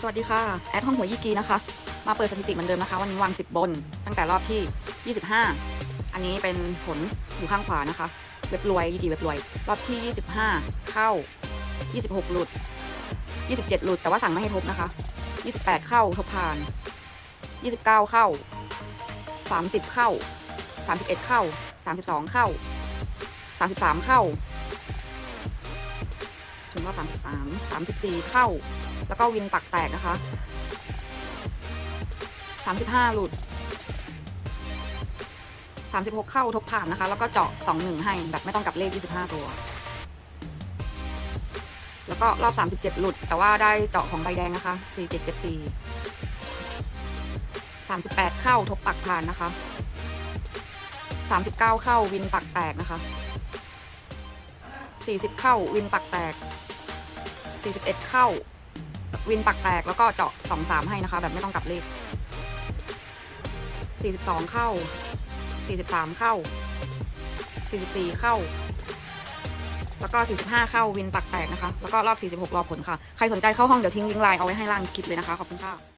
สวัสดีค่ะ แอดห้องหัวยี่กีนะคะ มาเปิดสถิติเหมือนเดิมนะคะ วันนี้วาง 10 บน ตั้งแต่รอบที่ 25 อันนี้เป็นผลอยู่ข้างขวานะคะ เว็บรวยยี่กีเว็บรวย รอบที่ 25 เข้า 26 หลุด 27 หลุด แต่ว่าสั่งไม่ให้ทบนะคะ 28 เข้าทบผ่าน 29 เข้า 30 เข้า 31 เข้า 32 เข้า 33 เข้า ถึงว่า33 34เข้า แล้วก็วินปักแตกนะคะ35หลุด36เข้าทบผ่านนะคะ แล้วก็เจาะ21ให้แบบไม่ต้องกลับเลข25ตัว แล้วก็รอบ37หลุด แต่ว่าได้เจาะของใบแดงนะคะ4774 38เข้าทบปักผ่านนะคะ39เข้าวินปักแตกนะคะ40เข้าวินปักแตก 41 เข้า วินปักแตกแล้วก็เจาะ2 3ให้นะคะ แบบไม่ต้องกลับเลข 42 เข้า 43 เข้า 44 เข้า แล้วก็ 45 เข้าวินปักแตกนะคะ แล้วก็รอบ 46 รอบผลค่ะ ใครสนใจเข้าห้องเดี๋ยวทิ้งลิงก์ไลน์เอาไว้ให้ล่างคลิปเลยนะคะ ขอบคุณค่ะ